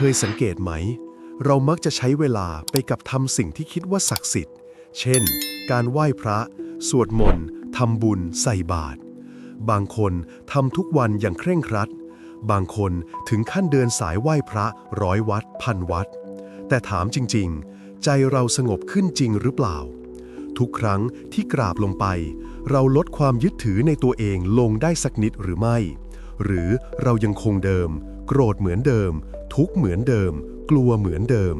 เคยสังเกตไหม เรามักจะใช้เวลาไปกับทำสิ่งที่คิดว่าศักดิ์สิทธิ์ เช่น การไหว้พระ สวดมนต์ทำบุญ ใส่บาตร บางคนทำทุกวันอย่างเคร่งครัด บางคนถึงขั้นเดินสายไหว้พระร้อยวัด พันวัด แต่ถามจริง ๆ ใจเราสงบขึ้นจริงหรือเปล่า ทุกครั้งที่กราบลงไป เราลดความยึดถือในตัวเองลงได้สักนิดหรือไม่ หรือเรายังคงเดิม โกรธเหมือนเดิม ทุกข์เหมือนเดิม กลัวเหมือนเดิม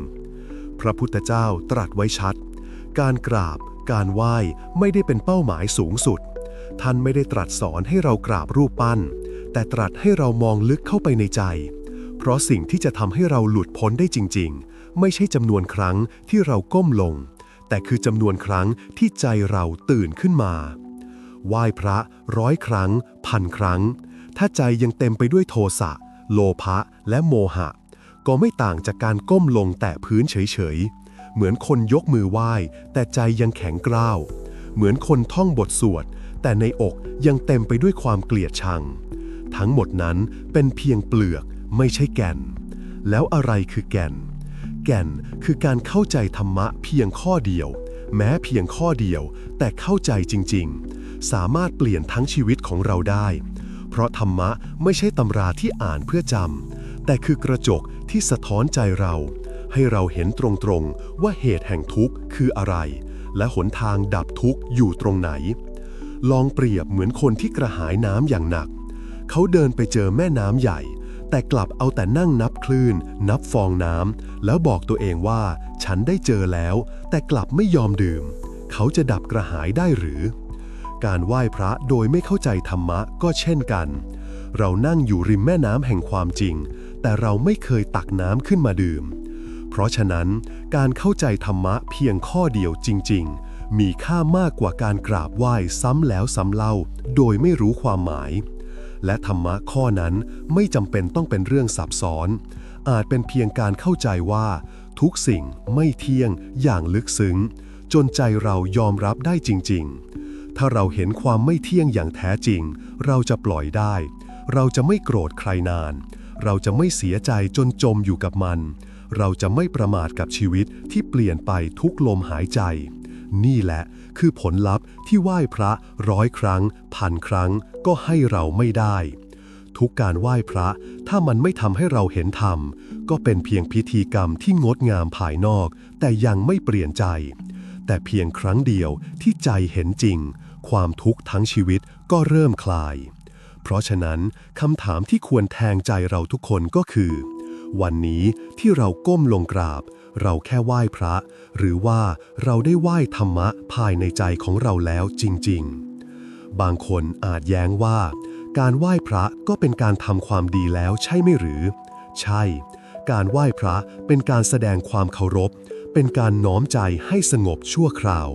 พระพุทธเจ้าตรัสไว้ชัด การกราบ การไหว้ไม่ได้เป็นเป้าหมายสูงสุด ท่านไม่ได้ตรัสสอนให้เรากราบรูปปั้น แต่ตรัสให้เรามองลึกเข้าไปในใจ เพราะสิ่งที่จะทำให้เราหลุดพ้นได้จริง ๆ ไม่ใช่จำนวนครั้งที่เราก้มลง แต่คือจำนวนครั้งที่ใจเราตื่นขึ้นมาไหว้พระร้อยครั้ง พันครั้ง ถ้าใจยังเต็มไปด้วยโทสะ โลภะและโมหะ ก็ไม่ต่างจากการก้มลงแตะพื้นเฉยๆ เหมือนคนยกมือไหว้ แต่ใจยังแข็งกร้าว เหมือนคนท่องบทสวด แต่ในอกยังเต็มไปด้วยความเกลียดชัง ทั้งหมดนั้นเป็นเพียงเปลือกไม่ใช่แก่น แล้วอะไรคือแก่น แก่นคือการเข้าใจธรรมะเพียงข้อเดียว แม้เพียงข้อเดียวแต่เข้าใจจริง ๆ สามารถเปลี่ยนทั้งชีวิตของเราได้ ราะธรรมะไม่ใช่ตำราที่อ่านเพื่อจำ แต่คือกระจกที่สะท้อนใจเรา ให้เราเห็นตรงๆ ว่าเหตุแห่งทุกข์คืออะไร และหนทางดับทุกข์อยู่ตรงไหน ลองเปรียบเหมือนคนที่กระหายน้ำอย่างหนัก เขาเดินไปเจอแม่น้ำใหญ่ แต่กลับเอาแต่นั่งนับคลื่น นับฟองน้ำแล้วบอกตัวเองว่า ฉันได้เจอแล้ว แต่กลับไม่ยอมดื่ม เขาจะดับกระหายได้หรือ การไหว้พระโดยไม่เข้าใจธรรมะก็เช่นกัน เรานั่งอยู่ริมแม่น้ำแห่งความจริง แต่เราไม่เคยตักน้ำขึ้นมาดื่ม เพราะฉะนั้นการเข้าใจธรรมะเพียงข้อเดียวจริง ๆ มีค่ามากกว่าการกราบไหว้ซ้ำแล้วซ้ำเล่า โดยไม่รู้ความหมาย และธรรมะข้อนั้นไม่จำเป็นต้องเป็นเรื่องซับซ้อน อาจเป็นเพียงการเข้าใจว่า ทุกสิ่งไม่เที่ยงอย่างลึกซึ้งจนใจเรายอมรับได้จริง ๆ ถ้าเราเห็นความไม่เที่ยงอย่างแท้จริง เราจะปล่อยได้ เราจะไม่โกรธใครนาน เราจะไม่เสียใจจนจมอยู่กับมัน เราจะไม่ประมาทกับชีวิตที่เปลี่ยนไปทุกลมหายใจ นี่แหละคือผลลัพธ์ที่ไหว้พระร้อยครั้งพันครั้งก็ให้เราไม่ได้ ทุกการไหว้พระถ้ามันไม่ทำให้เราเห็นธรรม ก็เป็นเพียงพิธีกรรมที่งดงามภายนอก แต่ยังไม่เปลี่ยนใจ แต่เพียงครั้งเดียวที่ใจเห็นจริง ความทุกข์ทั้งชีวิตก็เริ่มคลาย เพราะฉะนั้นคำถามที่ควรแทงใจเราทุกคนก็คือ วันนี้ที่เราก้มลงกราบ เราแค่ไหว้พระ หรือว่าเราได้ไหว้ธรรมะภายในใจของเราแล้วจริง ๆ บางคนอาจแย้งว่า การไหว้พระก็เป็นการทำความดีแล้วใช่ไหมหรือ ใช่ การไหว้พระเป็นการแสดงความเคารพ เป็นการน้อมใจให้สงบชั่วคราว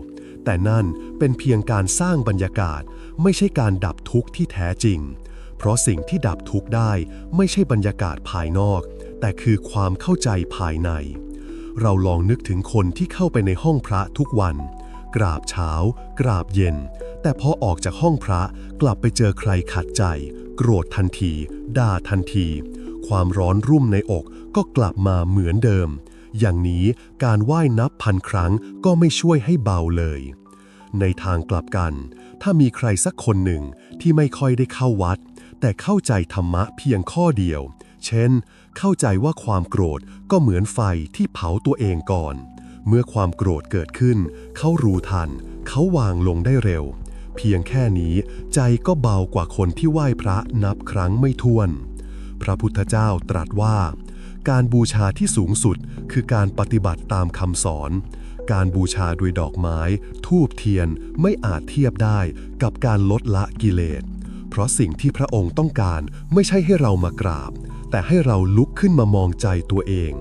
แต่นั่นเป็นเพียงการสร้างบรรยากาศ ไม่ใช่การดับทุกข์ที่แท้จริง เพราะสิ่งที่ดับทุกข์ได้ไม่ใช่บรรยากาศภายนอก แต่คือความเข้าใจภายใน เราลองนึกถึงคนที่เข้าไปในห้องพระทุกวัน กราบเช้า กราบเย็น แต่พอออกจากห้องพระกลับไปเจอใครขัดใจ โกรธทันที ด่าทันที ความร้อนรุ่มในอกก็กลับมาเหมือนเดิม อย่างนี้การไหว้นับพันครั้งก็ไม่ช่วยให้เบาเลย ในทางกลับกัน ถ้ามีใครสักคนหนึ่งที่ไม่ค่อยได้เข้าวัด แต่เข้าใจธรรมะเพียงข้อเดียว เช่น เข้าใจว่าความโกรธก็เหมือนไฟที่เผาตัวเองก่อน เมื่อความโกรธเกิดขึ้น เขารู้ทัน เขาวางลงได้เร็ว เพียงแค่นี้ใจก็เบากว่าคนที่ไหว้พระนับครั้งไม่ถ้วน พระพุทธเจ้าตรัสว่า การบูชาที่สูงสุดคือการปฏิบัติตามคำสอน การบูชาด้วยดอกไม้ ทูบเทียนไม่อาจเทียบได้กับการลดละกิเลส เพราะสิ่งที่พระองค์ต้องการไม่ใช่ให้เรามากราบ แต่ให้เราลุกขึ้นมามองใจตัวเอง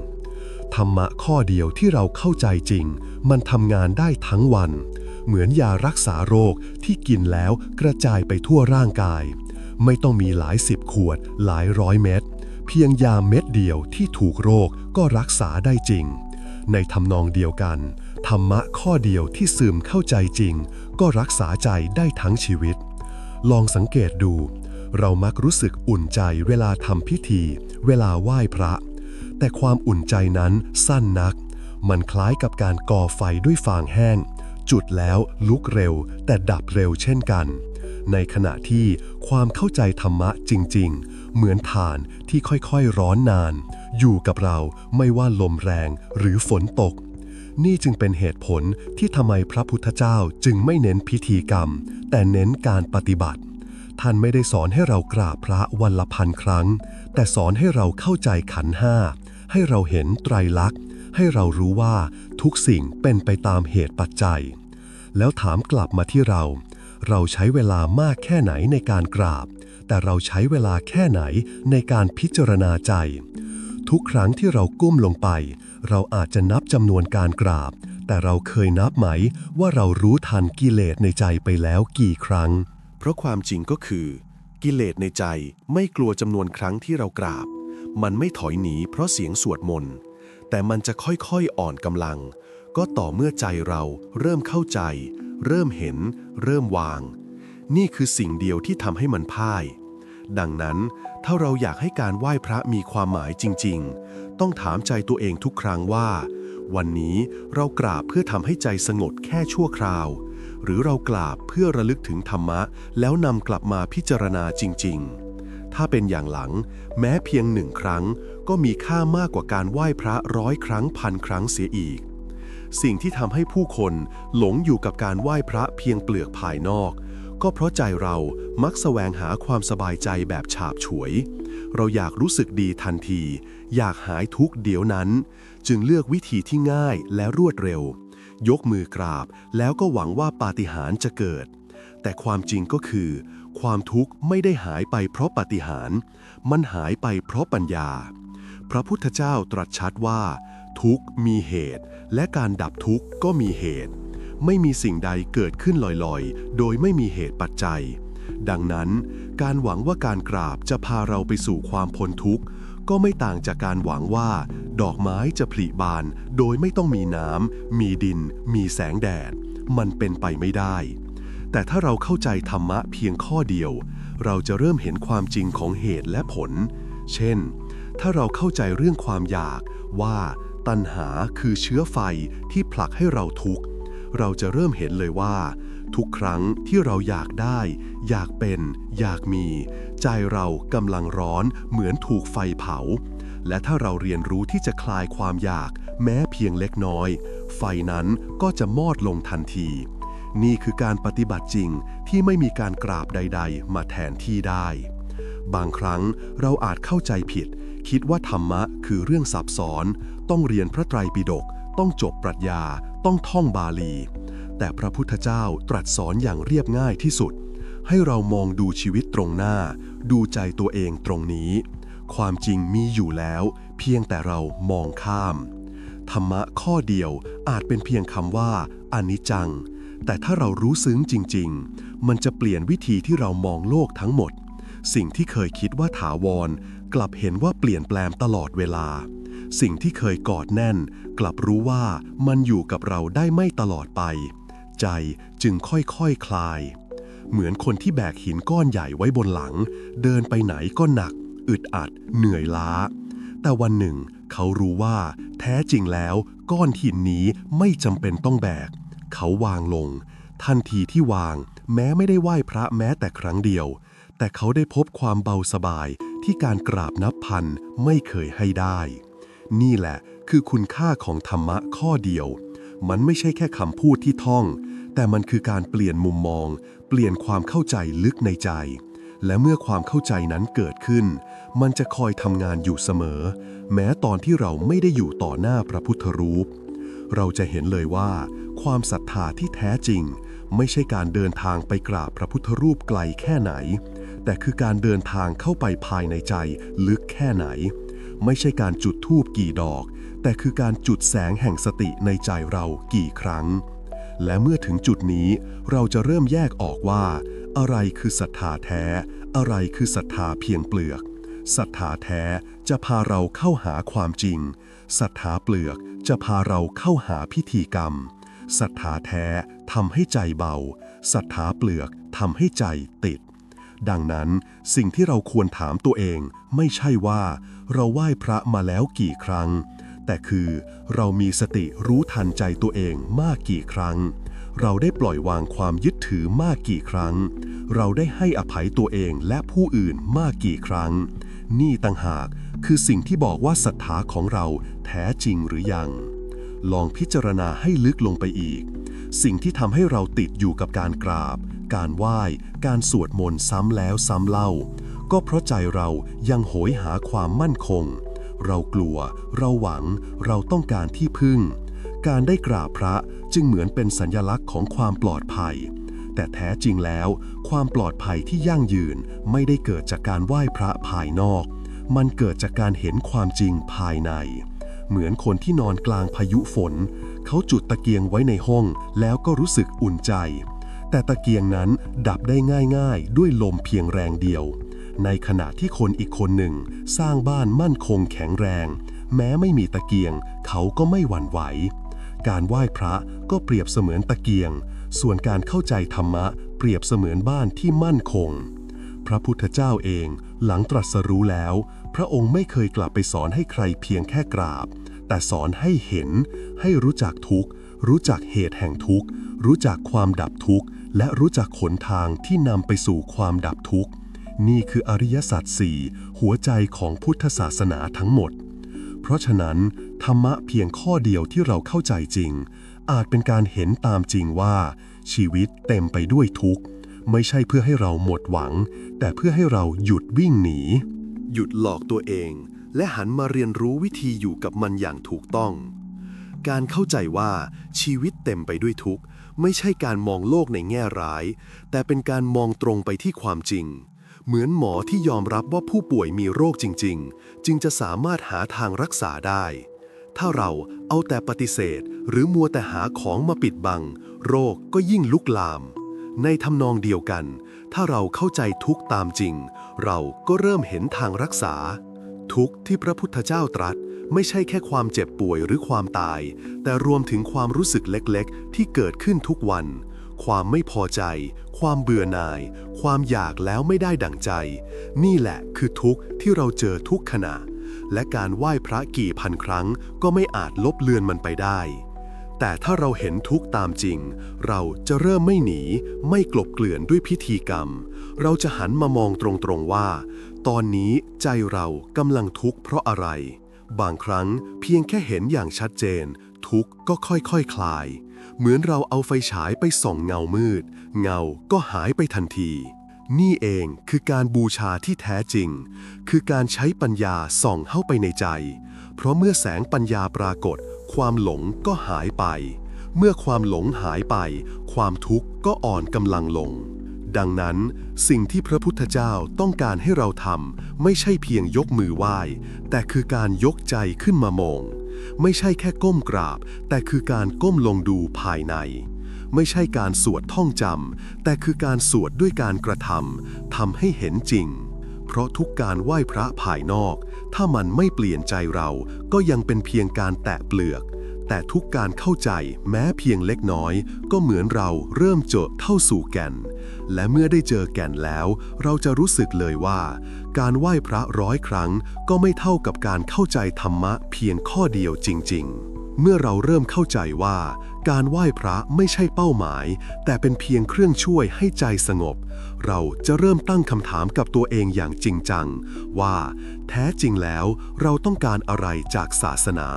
ธรรมะข้อเดียวที่เราเข้าใจจริง มันทำงานได้ทั้งวัน เหมือนยารักษาโรคที่กินแล้วกระจายไปทั่วร่างกาย ไม่ต้องมีหลายสิบขวดหลายร้อยเม็ด เพียงยาเม็ดเดียวที่ถูกโรคก็รักษาได้จริง ในทำนองเดียวกัน ธรรมะข้อเดียวที่ซึมเข้าใจจริง ก็รักษาใจได้ทั้งชีวิต ลองสังเกตดู เรามักรู้สึกอุ่นใจเวลาทำพิธี เวลาไหว้พระ แต่ความอุ่นใจนั้นสั้นนัก มันคล้ายกับการก่อไฟด้วยฟางแห้ง จุดแล้วลุกเร็ว แต่ดับเร็วเช่นกัน ในขณะที่ความเข้าใจธรรมะจริง ๆ เหมือนถ่านที่ค่อยๆร้อนนาน อยู่กับเราไม่ว่าลมแรงหรือฝนตก นี่จึงเป็นเหตุผลที่ทำไมพระพุทธเจ้าจึงไม่เน้นพิธีกรรม แต่เน้นการปฏิบัติ ท่านไม่ได้สอนให้เรากราบพระวันละพันครั้ง แต่สอนให้เราเข้าใจขันห้า ให้เราเห็นไตรลักษณ์ ให้เรารู้ว่าทุกสิ่งเป็นไปตามเหตุปัจจัย แล้วถามกลับมาที่เรา เราใช้เวลามากแค่ไหนในการกราบ แต่เราใช้เวลาแค่ไหนในการพิจารณาใจ ทุกครั้งที่เราก้มลงไป เราอาจจะนับจำนวนการกราบ แต่เราเคยนับไหมว่าเรารู้ทันกิเลสในใจไปแล้วกี่ครั้ง เพราะความจริงก็คือ กิเลสในใจไม่กลัวจำนวนครั้งที่เรากราบ มันไม่ถอยหนีเพราะเสียงสวดมนต์แต่มันจะค่อยๆอ่อนกำลัง ก็ต่อเมื่อใจเราเริ่มเข้าใจ เริ่มเห็น เริ่มวาง นี่คือสิ่งเดียวที่ทำให้มันพ่าย ดังนั้น ถ้าเราอยากให้การไหว้พระมีความหมายจริง ๆ ต้องถามใจตัวเองทุกครั้งว่า วันนี้เรากราบเพื่อทำให้ใจสงบแค่ชั่วคราว หรือเรากราบเพื่อระลึกถึงธรรมะ แล้วนำกลับมาพิจารณาจริง ๆ ถ้าเป็นอย่างหลัง แม้เพียงหนึ่งครั้ง ก็มีค่ามากกว่าการไหว้พระร้อยครั้งพันครั้งเสียอีกสิ่งที่ทำให้ผู้คนหลงอยู่กับการไหว้พระเพียงเปลือกภายนอก ก็เพราะใจเรามักแสวงหาความสบายใจแบบฉาบฉวย เราอยากรู้สึกดีทันที อยากหายทุกเดี๋ยวนั้น จึงเลือกวิธีที่ง่ายและรวดเร็ว ยกมือกราบแล้วก็หวังว่าปาฏิหาริย์จะเกิด แต่ความจริงก็คือ ความทุกข์ไม่ได้หายไปเพราะปาฏิหาริย์มันหายไปเพราะปัญญา พระพุทธเจ้าตรัสชัดว่า ทุกข์มีเหตุ และการดับทุกข์ก็มีเหตุ ไม่มีสิ่งใดเกิดขึ้นลอยๆ โดยไม่มีเหตุปัจจัย ดังนั้น การหวังว่าการกราบจะพาเราไปสู่ความพ้นทุกข์ ก็ไม่ต่างจากการหวังว่า ดอกไม้จะผลิบาน โดยไม่ต้องมีน้ำ มีดิน มีแสงแดด มันเป็นไปไม่ได้ แต่ถ้าเราเข้าใจธรรมะเพียงข้อเดียว เราจะเริ่มเห็นความจริงของเหตุและผล เช่น ถ้าเราเข้าใจเรื่องความอยากว่าตัณหาคือเชื้อไฟที่ผลักให้เราทุกข์ เราจะเริ่มเห็นเลยว่า ทุกครั้งที่เราอยากได้ อยากเป็น อยากมี ใจเรากำลังร้อนเหมือนถูกไฟเผา และถ้าเราเรียนรู้ที่จะคลายความอยาก แม้เพียงเล็กน้อย ไฟนั้นก็จะมอดลงทันที นี่คือการปฏิบัติจริงที่ไม่มีการกราบใด ๆ มาแทนที่ได้ บางครั้งเราอาจเข้าใจผิด คิดว่าธรรมะคือเรื่องซับซ้อน ต้องเรียนพระไตรปิฎก ต้องจบปรัชญา ต้องท่องบาลี แต่พระพุทธเจ้าตรัสสอนอย่างเรียบง่ายที่สุด ให้เรามองดูชีวิตตรงหน้า ดูใจตัวเองตรงนี้ ความจริงมีอยู่แล้ว เพียงแต่เรามองข้าม ธรรมะข้อเดียวอาจเป็นเพียงคำว่าอนิจจัง แต่ถ้าเรารู้ซึ้งจริง ๆ มันจะเปลี่ยนวิธีที่เรามองโลกทั้งหมด สิ่งที่เคยคิดว่าถาวร กลับเห็นว่าเปลี่ยนแปลงตลอดเวลา สิ่งที่เคยกอดแน่น กลับรู้ว่ามันอยู่กับเราได้ไม่ตลอดไป ใจจึงค่อยๆคคลาย เหมือนคนที่แบกหินก้อนใหญ่ไว้บนหลัง เดินไปไหนก็หนัก อึดอัด เหนื่อยล้า แต่วันหนึ่ง เขารู้ว่า แท้จริงแล้วก้อนหินนี้ไม่จำเป็นต้องแบก เขาวางลง ทันทีที่วาง แม้ไม่ได้ไหว้พระแม้แต่ครั้งเดียว แต่เขาได้พบความเบาสบายที่การกราบนับพันไม่เคยให้ได้ นี่แหละ คือคุณค่าของธรรมะข้อเดียว มันไม่ใช่แค่คำพูดที่ท่อง แต่มันคือการเปลี่ยนมุมมอง เปลี่ยนความเข้าใจลึกในใจ และเมื่อความเข้าใจนั้นเกิดขึ้น มันจะคอยทำงานอยู่เสมอ แม้ตอนที่เราไม่ได้อยู่ต่อหน้าพระพุทธรูป เราจะเห็นเลยว่า ความศรัทธาที่แท้จริง ไม่ใช่การเดินทางไปกราบพระพุทธรูปไกลแค่ไหน แต่คือการเดินทางเข้าไปภายในใจลึกแค่ไหน ไม่ใช่การจุดธูปกี่ดอก แต่คือการจุดแสงแห่งสติในใจเรากี่ครั้ง และเมื่อถึงจุดนี้เราจะเริ่มแยกออกว่า อะไรคือศรัทธาแท้ อะไรคือศรัทธาเพียงเปลือกศรัทธาแท้จะพาเราเข้าหาความจริงศรัทธาเปลือกจะพาเราเข้าหาพิธีกรรมศรัทธาแท้ทำให้ใจเบาศรัทธาเปลือกทำให้ใจติด ดังนั้นสิ่งที่เราควรถามตัวเองไม่ใช่ว่า เราไหว้พระมาแล้วกี่ครั้ง แต่คือเรามีสติรู้ทันใจตัวเองมากกี่ครั้ง เราได้ปล่อยวางความยึดถือมากกี่ครั้ง เราได้ให้อภัยตัวเองและผู้อื่นมากกี่ครั้ง นี่ต่างหากคือสิ่งที่บอกว่าศรัทธาของเราแท้จริงหรือยัง ลองพิจารณาให้ลึกลงไปอีก สิ่งที่ทำให้เราติดอยู่กับการกราบ การไหว้ การสวดมนต์ซ้ำแล้วซ้ำเล่า ก็เพราะใจเรายังโหยหาความมั่นคง เรากลัว เราหวัง เราต้องการที่พึ่ง การได้กราบพระจึงเหมือนเป็นสัญลักษณ์ของความปลอดภัย แต่แท้จริงแล้ว ความปลอดภัยที่ยั่งยืนไม่ได้เกิดจากการไหว้พระภายนอก มันเกิดจากการเห็นความจริงภายใน เหมือนคนที่นอนกลางพายุฝน เขาจุดตะเกียงไว้ในห้องแล้วก็รู้สึกอุ่นใจ แต่ตะเกียงนั้นดับได้ง่ายๆ ด้วยลมเพียงแรงเดียว ในขณะที่คนอีกคนหนึ่ง สร้างบ้านมั่นคงแข็งแรง แม้ไม่มีตะเกียง เขาก็ไม่หวั่นไหว การไหว้พระก็เปรียบเสมือนตะเกียง ส่วนการเข้าใจธรรมะ เปรียบเสมือนบ้านที่มั่นคง พระพุทธเจ้าเองหลังตรัสรู้แล้ว พระองค์ไม่เคยกลับไปสอนให้ใครเพียงแค่กราบ แต่สอนให้เห็น ให้รู้จักทุกข์รู้จักเหตุแห่งทุกข์ รู้จักความดับทุกข์ และรู้จักขนทางที่นำไปสู่ความดับทุกข์ นี่คืออริยสัจสี่หัวใจของพุทธศาสนาทั้งหมด เพราะฉะนั้น ธรรมะเพียงข้อเดียวที่เราเข้าใจจริง อาจเป็นการเห็นตามจริงว่า ชีวิตเต็มไปด้วยทุกข์ ไม่ใช่เพื่อให้เราหมดหวัง แต่เพื่อให้เราหยุดวิ่งหนี หยุดหลอกตัวเอง และหันมาเรียนรู้วิธีอยู่กับมันอย่างถูกต้อง การเข้าใจว่าชีวิตเต็มไปด้วยทุกข์ ไม่ใช่การมองโลกในแง่ร้าย แต่เป็นการมองตรงไปที่ความจริง เหมือนหมอที่ยอมรับว่าผู้ป่วยมีโรคจริง ๆ จึงจะสามารถหาทางรักษาได้ ถ้าเราเอาแต่ปฏิเสธ หรือมัวแต่หาของมาปิดบัง โรคก็ยิ่งลุกลาม ในทำนองเดียวกัน ถ้าเราเข้าใจทุกตามจริง เราก็เริ่มเห็นทางรักษา ทุกที่พระพุทธเจ้าตรัส ไม่ใช่แค่ความเจ็บป่วยหรือความตาย แต่รวมถึงความรู้สึกเล็กๆ ที่เกิดขึ้นทุกวัน ความไม่พอใจ ความเบื่อหน่าย ความอยากแล้วไม่ได้ดั่งใจ นี่แหละคือทุกข์ที่เราเจอทุกขณะ และการไหว้พระกี่พันครั้ง ก็ไม่อาจลบเลือนมันไปได้ แต่ถ้าเราเห็นทุกข์ตามจริง เราจะเริ่มไม่หนี ไม่กลบเกลื่อนด้วยพิธีกรรม เราจะหันมามองตรงๆว่า ตอนนี้ใจเรากำลังทุกข์เพราะอะไร บางครั้งเพียงแค่เห็นอย่างชัดเจน ทุกข์ก็ค่อยๆคคลาย เหมือนเราเอาไฟฉายไปส่องเงามืด เงาก็หายไปทันที นี่เองคือการบูชาที่แท้จริง คือการใช้ปัญญาส่องเข้าไปในใจ เพราะเมื่อแสงปัญญาปรากฏ ความหลงก็หายไป เมื่อความหลงหายไป ความทุกข์ก็อ่อนกำลังลง ดังนั้น สิ่งที่พระพุทธเจ้าต้องการให้เราทำไม่ใช่เพียงยกมือไหว้ แต่คือการยกใจขึ้นมามอง ไม่ใช่แค่ก้มกราบ แต่คือการก้มลงดูภายใน ไม่ใช่การสวดท่องจำแต่คือการสวดด้วยการกระทำทำให้เห็นจริง เพราะทุกการไหว้พระภายนอก ถ้ามันไม่เปลี่ยนใจเราก็ยังเป็นเพียงการแตะเปลือกแต่ทุกการเข้าใจแม้เพียงเล็กน้อย ก็เหมือนเราเริ่มเจอเข้าสู่แก่น และเมื่อได้เจอแก่นแล้ว เราจะรู้สึกเลยว่า การไหว้พระร้อยครั้งก็ไม่เท่ากับการเข้าใจธรรมะเพียงข้อเดียวจริง ๆ เมื่อเราเริ่มเข้าใจว่า การไหว้พระไม่ใช่เป้าหมาย แต่เป็นเพียงเครื่องช่วยให้ใจสงบ เราจะเริ่มตั้งคำถามกับตัวเองอย่างจริงจัง ว่า แท้จริงแล้ว เราต้องการอะไรจากศาสนา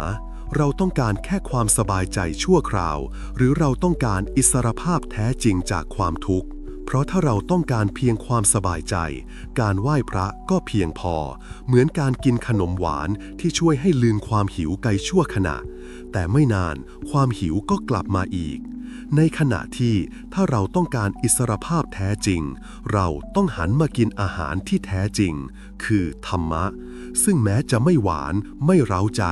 เราต้องการแค่ความสบายใจชั่วคราว หรือเราต้องการอิสรภาพแท้จริงจากความทุกข์ เพราะถ้าเราต้องการเพียงความสบายใจ การไหว้พระก็เพียงพอ เหมือนการกินขนมหวานที่ช่วยให้ลืมความหิวไกลชั่วขณะ แต่ไม่นานความหิวก็กลับมาอีก ในขณะที่ถ้าเราต้องการอิสรภาพแท้จริง เราต้องหันมากินอาหารที่แท้จริง คือธรรมะ ซึ่งแม้จะไม่หวานไม่เร้าใจ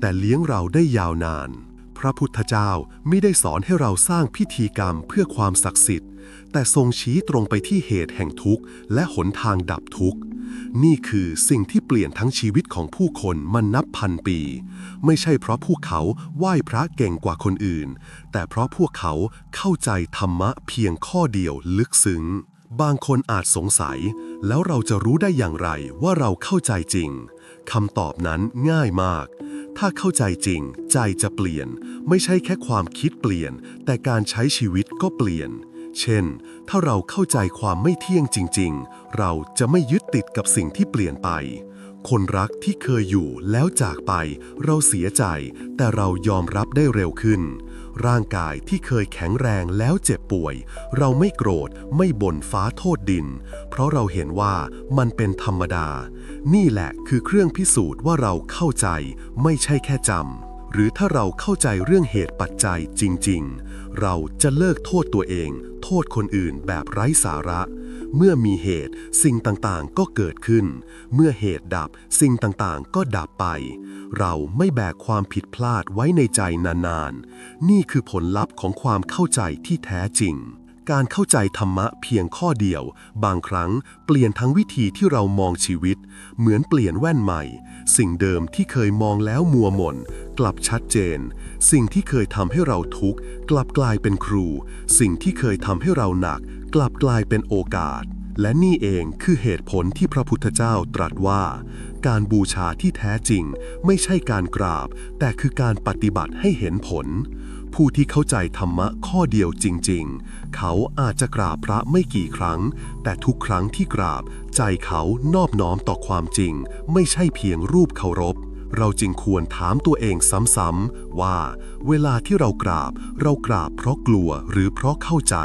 แต่เลี้ยงเราได้ยาวนานพระพุทธเจ้าไม่ได้สอนให้เราสร้างพิธีกรรมเพื่อความศักดิ์สิทธิ์ แต่ทรงชี้ตรงไปที่เหตุแห่งทุกข์ และหนทางดับทุกข์ นี่คือสิ่งที่เปลี่ยนทั้งชีวิตของผู้คนมานับพันปี ไม่ใช่เพราะพวกเขาไหว้พระเก่งกว่าคนอื่น แต่เพราะพวกเขาเข้าใจธรรมะเพียงข้อเดียวลึกซึ้งบางคนอาจสงสัย แล้วเราจะรู้ได้อย่างไรว่าเราเข้าใจจริงคำตอบนั้นง่ายมาก ถ้าเข้าใจจริง ใจจะเปลี่ยน ไม่ใช่แค่ความคิดเปลี่ยน แต่การใช้ชีวิตก็เปลี่ยน เช่น ถ้าเราเข้าใจความไม่เที่ยงจริง ๆ เราจะไม่ยึดติดกับสิ่งที่เปลี่ยนไป คนรักที่เคยอยู่แล้วจากไป เราเสียใจ แต่เรายอมรับได้เร็วขึ้น ร่างกายที่เคยแข็งแรงแล้วเจ็บป่วย เราไม่โกรธไม่บ่นฟ้าโทษดิน เพราะเราเห็นว่ามันเป็นธรรมดา นี่แหละคือเครื่องพิสูจน์ว่าเราเข้าใจ ไม่ใช่แค่จำ หรือถ้าเราเข้าใจเรื่องเหตุปัจจัยจริง ๆ เราจะเลิกโทษตัวเอง โทษคนอื่นแบบไร้สาระ เมื่อมีเหตุสิ่งต่างๆ ก็เกิดขึ้น เมื่อเหตุดับสิ่งต่างๆ ก็ดับไป เราไม่แบกความผิดพลาดไว้ในใจนานๆ นี่คือผลลัพธ์ของความเข้าใจที่แท้จริงการเข้าใจธรรมะเพียงข้อเดียว บางครั้งเปลี่ยนทั้งวิธีที่เรามองชีวิต เหมือนเปลี่ยนแว่นใหม่ สิ่งเดิมที่เคยมองแล้วมัวหม่น กลับชัดเจน สิ่งที่เคยทำให้เราทุกข์ กลับกลายเป็นครู สิ่งที่เคยทำให้เราหนัก กลับกลายเป็นโอกาส และนี่เองคือเหตุผลที่พระพุทธเจ้าตรัสว่า การบูชาที่แท้จริง ไม่ใช่การกราบ แต่คือการปฏิบัติให้เห็นผล ผู้ที่เข้าใจธรรมะข้อเดียวจริง ๆ เขาอาจจะกราบพระไม่กี่ครั้ง แต่ทุกครั้งที่กราบ ใจเขานอบน้อมต่อความจริง ไม่ใช่เพียงรูปเคารพ เราจึงควรถามตัวเองซ้ำๆว่า เวลาที่เรากราบ เรากราบเพราะกลัวหรือเพราะเข้าใจ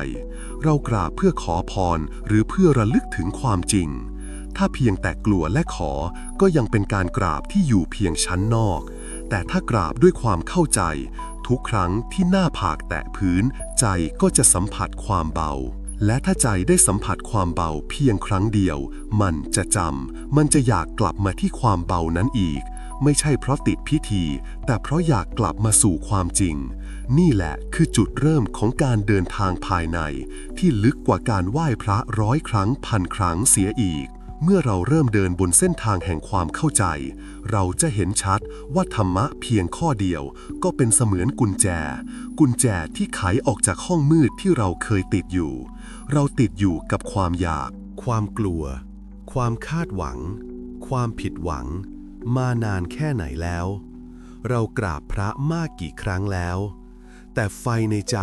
เรากราบเพื่อขอพรหรือเพื่อระลึกถึงความจริง ถ้าเพียงแต่กลัวและขอก็ยังเป็นการกราบที่อยู่เพียงชั้นนอกแต่ถ้ากราบด้วยความเข้าใจ ทุกครั้งที่หน้าผากแตะพื้น ใจก็จะสัมผัสความเบา และถ้าใจได้สัมผัสความเบาเพียงครั้งเดียว มันจะจำ มันจะอยากกลับมาที่ความเบานั้นอีก ไม่ใช่เพราะติดพิธี แต่เพราะอยากกลับมาสู่ความจริง นี่แหละคือจุดเริ่มของการเดินทางภายใน ที่ลึกกว่าการไหว้พระร้อยครั้งพันครั้งเสียอีก เมื่อเราเริ่มเดินบนเส้นทางแห่งความเข้าใจ เราจะเห็นชัดว่าธรรมะเพียงข้อเดียว ก็เป็นเสมือนกุญแจ กุญแจที่ไขออกจากห้องมืดที่เราเคยติดอยู่ เราติดอยู่กับความอยาก ความกลัว ความคาดหวัง ความผิดหวัง มานานแค่ไหนแล้ว เรากราบพระมากกี่ครั้งแล้ว แต่ไฟในใจ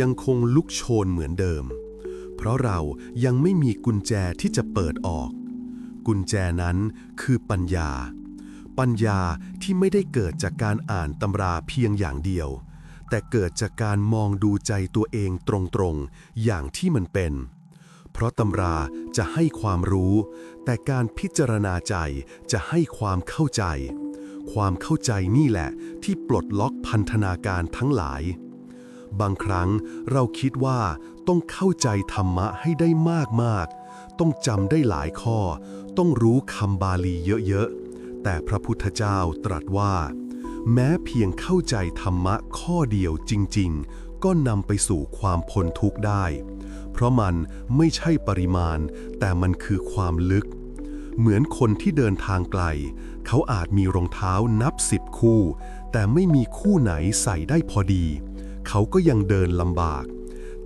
ยังคงลุกโชนเหมือนเดิม เพราะเรายังไม่มีกุญแจที่จะเปิดออก กุญแจนั้นคือปัญญา ปัญญาที่ไม่ได้เกิดจากการอ่านตำราเพียงอย่างเดียว แต่เกิดจากการมองดูใจตัวเองตรงๆ อย่างที่มันเป็น เพราะตำราจะให้ความรู้ แต่การพิจารณาใจจะให้ความเข้าใจ ความเข้าใจนี่แหละที่ปลดล็อกพันธนาการทั้งหลายบางครั้งเราคิดว่าต้องเข้าใจธรรมะให้ได้มากๆ ต้องจำได้หลายข้อ ต้องรู้คำบาลีเยอะๆ แต่พระพุทธเจ้าตรัสว่า แม้เพียงเข้าใจธรรมะข้อเดียวจริง ๆ ก็นำไปสู่ความพ้นทุกข์ได้ เพราะมันไม่ใช่ปริมาณ แต่มันคือความลึก เหมือนคนที่เดินทางไกล เขาอาจมีรองเท้านับสิบคู่ แต่ไม่มีคู่ไหนใส่ได้พอดี เขาก็ยังเดินลำบาก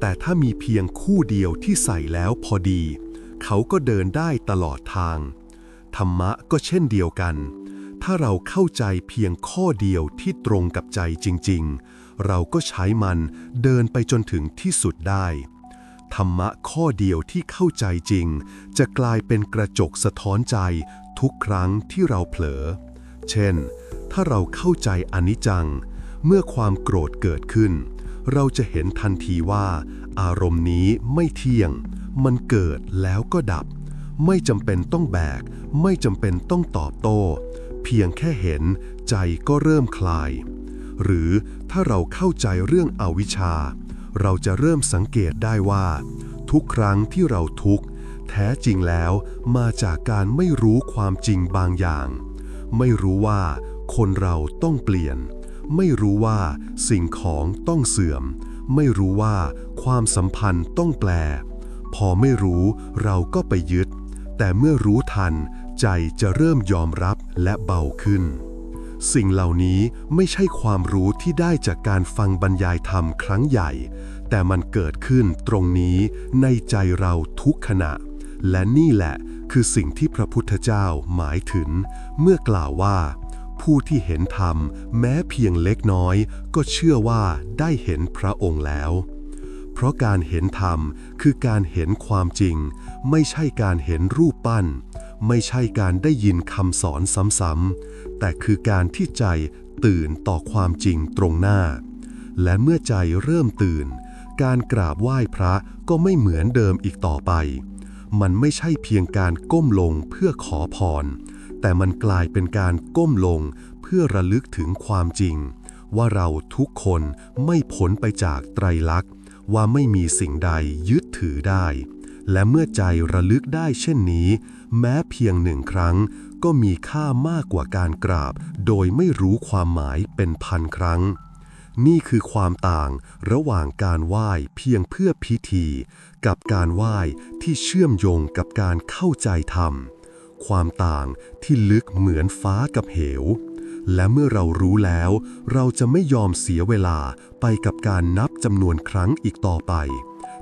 แต่ถ้ามีเพียงคู่เดียวที่ใส่แล้วพอดีเขาก็เดินได้ตลอดทาง ธรรมะก็เช่นเดียวกัน ถ้าเราเข้าใจเพียงข้อเดียวที่ตรงกับใจจริง ๆ เราก็ใช้มันเดินไปจนถึงที่สุดได้ ธรรมะข้อเดียวที่เข้าใจจริง จะกลายเป็นกระจกสะท้อนใจทุกครั้งที่เราเผลอ เช่น ถ้าเราเข้าใจอนิจจัง เมื่อความโกรธเกิดขึ้น เราจะเห็นทันทีว่า อารมณ์นี้ไม่เที่ยง มันเกิดแล้วก็ดับ ไม่จำเป็นต้องแบก ไม่จำเป็นต้องตอบโต้ เพียงแค่เห็นใจก็เริ่มคลาย หรือถ้าเราเข้าใจเรื่องอวิชชา เราจะเริ่มสังเกตได้ว่า ทุกครั้งที่เราทุกข์แท้จริงแล้วมาจากการไม่รู้ความจริงบางอย่าง ไม่รู้ว่าคนเราต้องเปลี่ยน ไม่รู้ว่าสิ่งของต้องเสื่อม ไม่รู้ว่าความสัมพันธ์ต้องแปล พอไม่รู้เราก็ไปยึด แต่เมื่อรู้ทัน ใจจะเริ่มยอมรับและเบาขึ้น สิ่งเหล่านี้ไม่ใช่ความรู้ที่ได้จากการฟังบรรยายธรรมครั้งใหญ่ แต่มันเกิดขึ้นตรงนี้ในใจเราทุกขณะ และนี่แหละคือสิ่งที่พระพุทธเจ้าหมายถึง เมื่อกล่าวว่าผู้ที่เห็นธรรม แม้เพียงเล็กน้อย ก็เชื่อว่าได้เห็นพระองค์แล้ว เพราะการเห็นธรรมคือการเห็นความจริง ไม่ใช่การเห็นรูปปั้น ไม่ใช่การได้ยินคำสอนซ้ำๆแต่คือการที่ใจตื่นต่อความจริงตรงหน้า และเมื่อใจเริ่มตื่น การกราบไหว้พระก็ไม่เหมือนเดิมอีกต่อไป มันไม่ใช่เพียงการก้มลงเพื่อขอพร แต่มันกลายเป็นการก้มลงเพื่อระลึกถึงความจริง ว่าเราทุกคนไม่พ้นไปจากไตรลักษณ์ ว่าไม่มีสิ่งใดยึดถือได้ และเมื่อใจระลึกได้เช่นนี้ แม้เพียงหนึ่งครั้ง ก็มีค่ามากกว่าการกราบ โดยไม่รู้ความหมายเป็นพันครั้ง นี่คือความต่างระหว่างการไหว้เพียงเพื่อพิธี กับการไหว้ที่เชื่อมโยงกับการเข้าใจธรรม ความต่างที่ลึกเหมือนฟ้ากับเหวและเมื่อเรารู้แล้ว เราจะไม่ยอมเสียเวลา ไปกับการนับจำนวนครั้งอีกต่อไป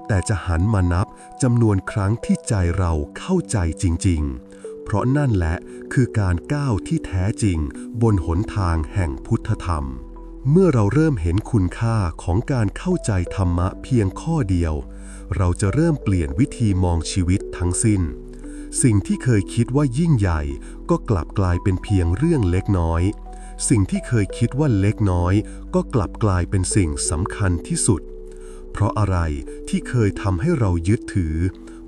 แต่จะหันมานับจำนวนครั้งที่ใจเราเข้าใจจริง ๆ เพราะนั่นแหละคือการก้าวที่แท้จริง บนหนทางแห่งพุทธธรรม เมื่อเราเริ่มเห็นคุณค่าของการเข้าใจธรรมะเพียงข้อเดียว เราจะเริ่มเปลี่ยนวิธีมองชีวิตทั้งสิ้นสิ่งที่เคยคิดว่ายิ่งใหญ่ ก็กลับกลายเป็นเพียงเรื่องเล็กน้อย สิ่งที่เคยคิดว่าเล็กน้อย ก็กลับกลายเป็นสิ่งสำคัญที่สุด เพราะอะไรที่เคยทำให้เรายึดถือ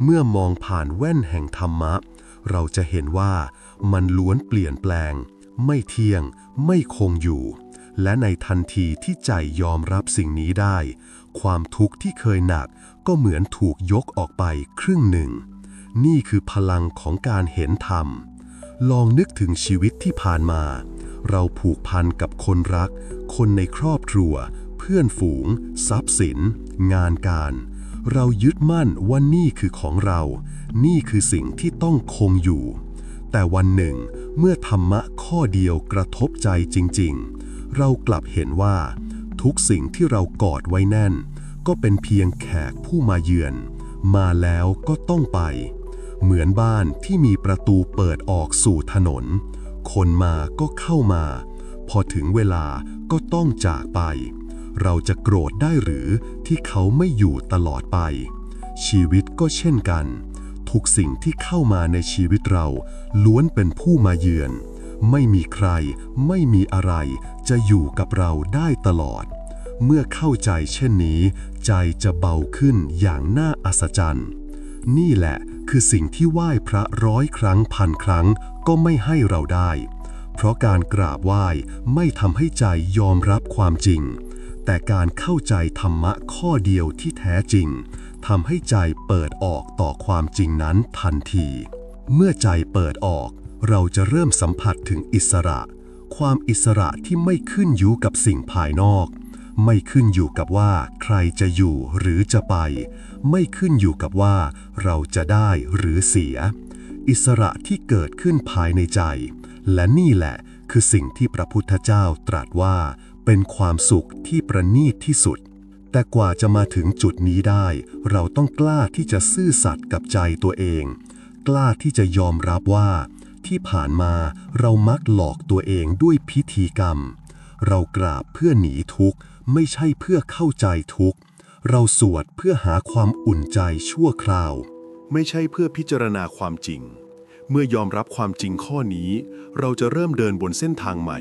เมื่อมองผ่านแว่นแห่งธรรมะ เราจะเห็นว่ามันล้วนเปลี่ยนแปลง ไม่เที่ยง ไม่คงอยู่ และในทันทีที่ใจยอมรับสิ่งนี้ได้ ความทุกข์ที่เคยหนักก็เหมือนถูกยกออกไปครึ่งหนึ่ง นี่คือพลังของการเห็นธรรม ลองนึกถึงชีวิตที่ผ่านมา เราผูกพันกับคนรัก คนในครอบครัว เพื่อนฝูง ทรัพย์สิน งานการ เรายึดมั่นว่านี่คือของเรา นี่คือสิ่งที่ต้องคงอยู่ แต่วันหนึ่ง เมื่อธรรมะข้อเดียวกระทบใจจริง ๆ เรากลับเห็นว่า ทุกสิ่งที่เรากอดไว้แน่น ก็เป็นเพียงแขกผู้มาเยือน มาแล้วก็ต้องไป เหมือนบ้านที่มีประตูเปิดออกสู่ถนน คนมาก็เข้ามา พอถึงเวลาก็ต้องจากไป เราจะโกรธได้หรือที่เขาไม่อยู่ตลอดไป ชีวิตก็เช่นกัน ทุกสิ่งที่เข้ามาในชีวิตเรา ล้วนเป็นผู้มาเยือน ไม่มีใคร ไม่มีอะไร จะอยู่กับเราได้ตลอด เมื่อเข้าใจเช่นนี้ ใจจะเบาขึ้นอย่างน่าอัศจรรย์ นี่แหละคือสิ่งที่ไหว้พระร้อยครั้งพันครั้ง ก็ไม่ให้เราได้ เพราะการกราบไหว้ไม่ทำให้ใจยอมรับความจริง แต่การเข้าใจธรรมะข้อเดียวที่แท้จริงทำให้ใจเปิดออกต่อความจริงนั้นทันที เมื่อใจเปิดออก เราจะเริ่มสัมผัสถึงอิสระ ความอิสระที่ไม่ขึ้นอยู่กับสิ่งภายนอกไม่ขึ้นอยู่กับว่าใครจะอยู่หรือจะไป ไม่ขึ้นอยู่กับว่าเราจะได้หรือเสีย อิสระที่เกิดขึ้นภายในใจ และนี่แหละคือสิ่งที่พระพุทธเจ้าตรัสว่า เป็นความสุขที่ประณีตที่สุด แต่กว่าจะมาถึงจุดนี้ได้ เราต้องกล้าที่จะซื่อสัตย์กับใจตัวเอง กล้าที่จะยอมรับว่า ที่ผ่านมาเรามักหลอกตัวเองด้วยพิธีกรรม เรากราบเพื่อหนีทุกข์ไม่ใช่เพื่อเข้าใจทุกข์เราสวดเพื่อหาความอุ่นใจชั่วคราว ไม่ใช่เพื่อพิจารณาความจริง เมื่อยอมรับความจริงข้อนี้ เราจะเริ่มเดินบนเส้นทางใหม่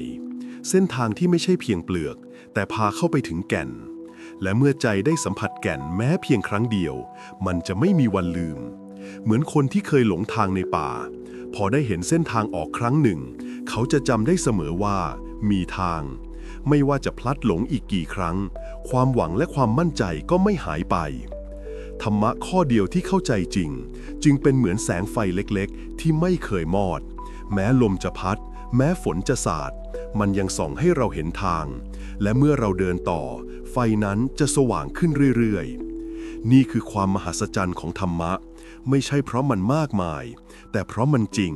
เส้นทางที่ไม่ใช่เพียงเปลือก แต่พาเข้าไปถึงแก่น และเมื่อใจได้สัมผัสแก่นแม้เพียงครั้งเดียว มันจะไม่มีวันลืม เหมือนคนที่เคยหลงทางในป่า พอได้เห็นเส้นทางออกครั้งหนึ่ง เขาจะจำได้เสมอว่า มีทางไม่ว่าจะพลัดหลงอีกกี่ครั้ง ความหวังและความมั่นใจก็ไม่หายไป ธรรมะข้อเดียวที่เข้าใจจริง จึงเป็นเหมือนแสงไฟเล็กๆ ที่ไม่เคยมอด แม้ลมจะพัด แม้ฝนจะสาด มันยังส่องให้เราเห็นทาง และเมื่อเราเดินต่อ ไฟนั้นจะสว่างขึ้นเรื่อยๆ นี่คือความมหัศจรรย์ของธรรมะ ไม่ใช่เพราะมันมากมาย แต่เพราะมันจริง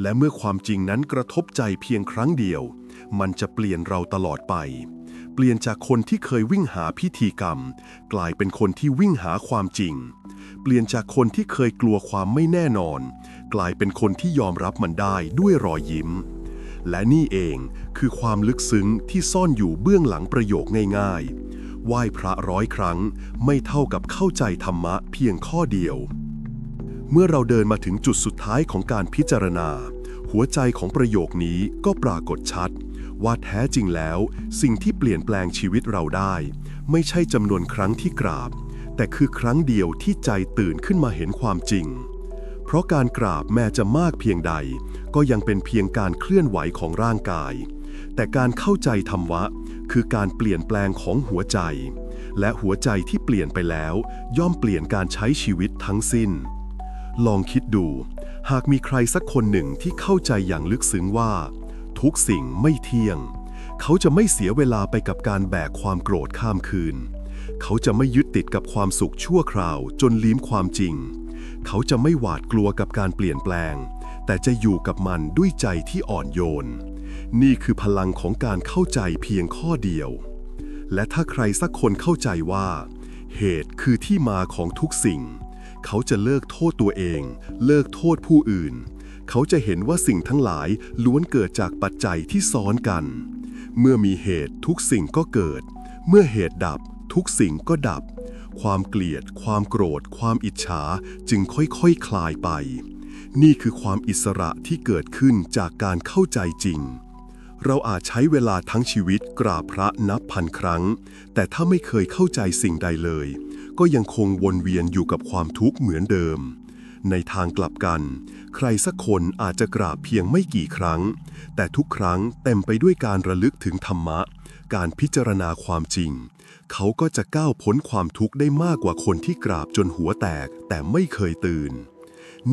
และเมื่อความจริงนั้นกระทบใจเพียงครั้งเดียว มันจะเปลี่ยนเราตลอดไป เปลี่ยนจากคนที่เคยวิ่งหาพิธีกรรม กลายเป็นคนที่วิ่งหาความจริง เปลี่ยนจากคนที่เคยกลัวความไม่แน่นอน กลายเป็นคนที่ยอมรับมันได้ด้วยรอยยิ้ม และนี่เองคือความลึกซึ้งที่ซ่อนอยู่เบื้องหลังประโยคง่ายๆไหว้พระร้อยครั้งไม่เท่ากับเข้าใจธรรมะเพียงข้อเดียว เมื่อเราเดินมาถึงจุดสุดท้ายของการพิจารณา หัวใจของประโยคนี้ก็ปรากฏชัด ว่าแท้จริงแล้ว สิ่งที่เปลี่ยนแปลงชีวิตเราได้ ไม่ใช่จำนวนครั้งที่กราบ แต่คือครั้งเดียวที่ใจตื่นขึ้นมาเห็นความจริง เพราะการกราบแม้จะมากเพียงใด ก็ยังเป็นเพียงการเคลื่อนไหวของร่างกาย แต่การเข้าใจธรรมะ คือการเปลี่ยนแปลงของหัวใจ และหัวใจที่เปลี่ยนไปแล้ว ย่อมเปลี่ยนการใช้ชีวิตทั้งสิ้น ลองคิดดู หากมีใครสักคนหนึ่งที่เข้าใจอย่างลึกซึ้งว่า ทุกสิ่งไม่เที่ยง เขาจะไม่เสียเวลาไปกับการแบกความโกรธข้ามคืน เขาจะไม่ยึดติดกับความสุขชั่วคราวจนลืมความจริง เขาจะไม่หวาดกลัวกับการเปลี่ยนแปลง แต่จะอยู่กับมันด้วยใจที่อ่อนโยน นี่คือพลังของการเข้าใจเพียงข้อเดียว และถ้าใครสักคนเข้าใจว่า เหตุคือที่มาของทุกสิ่ง เขาจะเลิกโทษตัวเอง เลิกโทษผู้อื่น เขาจะเห็นว่าสิ่งทั้งหลายล้วนเกิดจากปัจจัยที่ซ้อนกัน เมื่อมีเหตุทุกสิ่งก็เกิด เมื่อเหตุดับทุกสิ่งก็ดับ ความเกลียด ความโกรธ ความอิจฉาจึงค่อยๆคคลายไป นี่คือความอิสระที่เกิดขึ้นจากการเข้าใจจริง เราอาจใช้เวลาทั้งชีวิตกราบพระนับพันครั้ง แต่ถ้าไม่เคยเข้าใจสิ่งใดเลย ก็ยังคงวนเวียนอยู่กับความทุกข์เหมือนเดิม ในทางกลับกัน ใครสักคนอาจจะกราบเพียงไม่กี่ครั้ง แต่ทุกครั้งเต็มไปด้วยการระลึกถึงธรรมะ การพิจารณาความจริง เขาก็จะก้าวพ้นความทุกข์ได้มากกว่าคนที่กราบจนหัวแตกแต่ไม่เคยตื่น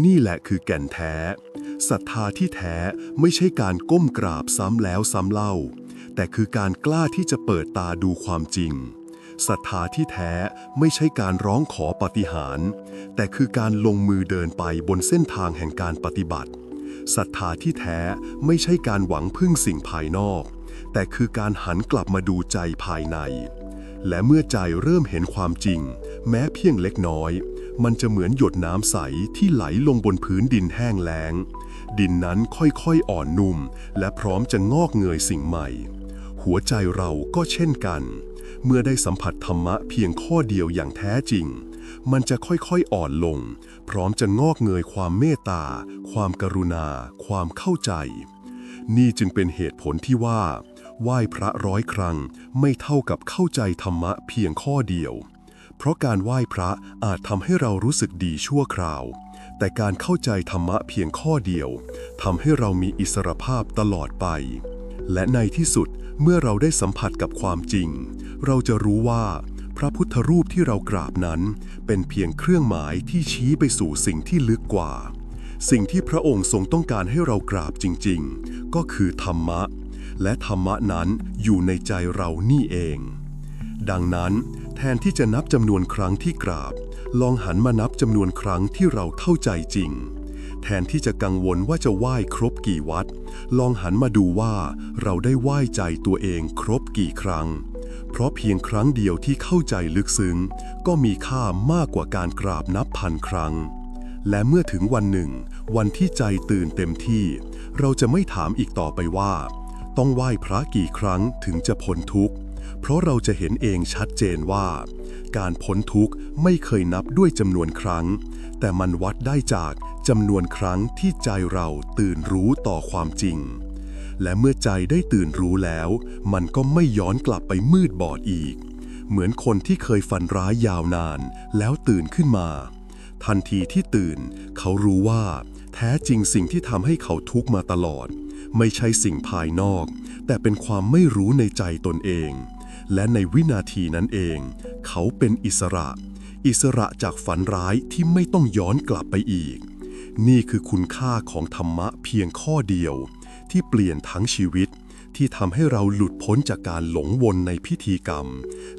นี่แหละคือแก่นแท้ ศรัทธาที่แท้ไม่ใช่การก้มกราบซ้ำแล้วซ้ำเล่า แต่คือการกล้าที่จะเปิดตาดูความจริง ศรัทธาที่แท้ไม่ใช่การร้องขอปฏิหาร แต่คือการลงมือเดินไปบนเส้นทางแห่งการปฏิบัติศรัทธาที่แท้ไม่ใช่การหวังพึ่งสิ่งภายนอก แต่คือการหันกลับมาดูใจภายใน และเมื่อใจเริ่มเห็นความจริง แม้เพียงเล็กน้อย มันจะเหมือนหยดน้ำใสที่ไหลลงบนพื้นดินแห้งแล้ง ดินนั้นค่อยๆอ่อนนุ่ม และพร้อมจะงอกเงยสิ่งใหม่ หัวใจเราก็เช่นกัน เมื่อได้สัมผัสธรรมะเพียงข้อเดียวอย่างแท้จริง มันจะค่อยๆอ่อนลง พร้อมจะงอกเงยความเมตตา ความกรุณา ความเข้าใจ นี่จึงเป็นเหตุผลที่ว่า ไหว้พระร้อยครั้งไม่เท่ากับเข้าใจธรรมะเพียงข้อเดียว เพราะการไหว้พระอาจทำให้เรารู้สึกดีชั่วคราว แต่การเข้าใจธรรมะเพียงข้อเดียวทำให้เรามีอิสรภาพตลอดไป และในที่สุดเมื่อเราได้สัมผัสกับความจริง เราจะรู้ว่าพระพุทธรูปที่เรากราบนั้น เป็นเพียงเครื่องหมายที่ชี้ไปสู่สิ่งที่ลึกกว่า สิ่งที่พระองค์ทรงต้องการให้เรากราบจริง ๆ ก็คือธรรมะ และธรรมะนั้นอยู่ในใจเรานี่เอง ดังนั้น แทนที่จะนับจำนวนครั้งที่กราบ ลองหันมานับจำนวนครั้งที่เราเข้าใจจริง แทนที่จะกังวลว่าจะไหว้ครบกี่วัด ลองหันมาดูว่าเราได้ไหว้ใจตัวเองครบกี่ครั้ง เพราะเพียงครั้งเดียวที่เข้าใจลึกซึ้ง ก็มีค่ามากกว่าการกราบนับพันครั้ง และเมื่อถึงวันหนึ่ง วันที่ใจตื่นเต็มที่ เราจะไม่ถามอีกต่อไปว่า ต้องไหว้พระกี่ครั้งถึงจะพ้นทุกข์เพราะเราจะเห็นเองชัดเจนว่า การพ้นทุกข์ไม่เคยนับด้วยจำนวนครั้ง แต่มันวัดได้จากจำนวนครั้งที่ใจเราตื่นรู้ต่อความจริง และเมื่อใจได้ตื่นรู้แล้ว มันก็ไม่ย้อนกลับไปมืดบอดอีก เหมือนคนที่เคยฝันร้ายยาวนาน แล้วตื่นขึ้นมา ทันทีที่ตื่น เขารู้ว่า แท้จริงสิ่งที่ทำให้เขาทุกข์มาตลอด ไม่ใช่สิ่งภายนอก แต่เป็นความไม่รู้ในใจตนเอง และในวินาทีนั้นเอง เขาเป็นอิสระ อิสระจากฝันร้ายที่ไม่ต้องย้อนกลับไปอีก นี่คือคุณค่าของธรรมะเพียงข้อเดียว ที่เปลี่ยนทั้งชีวิต ที่ทำให้เราหลุดพ้นจากการหลงวนในพิธีกรรม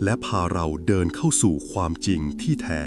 และพาเราเดินเข้าสู่ความจริงที่แท้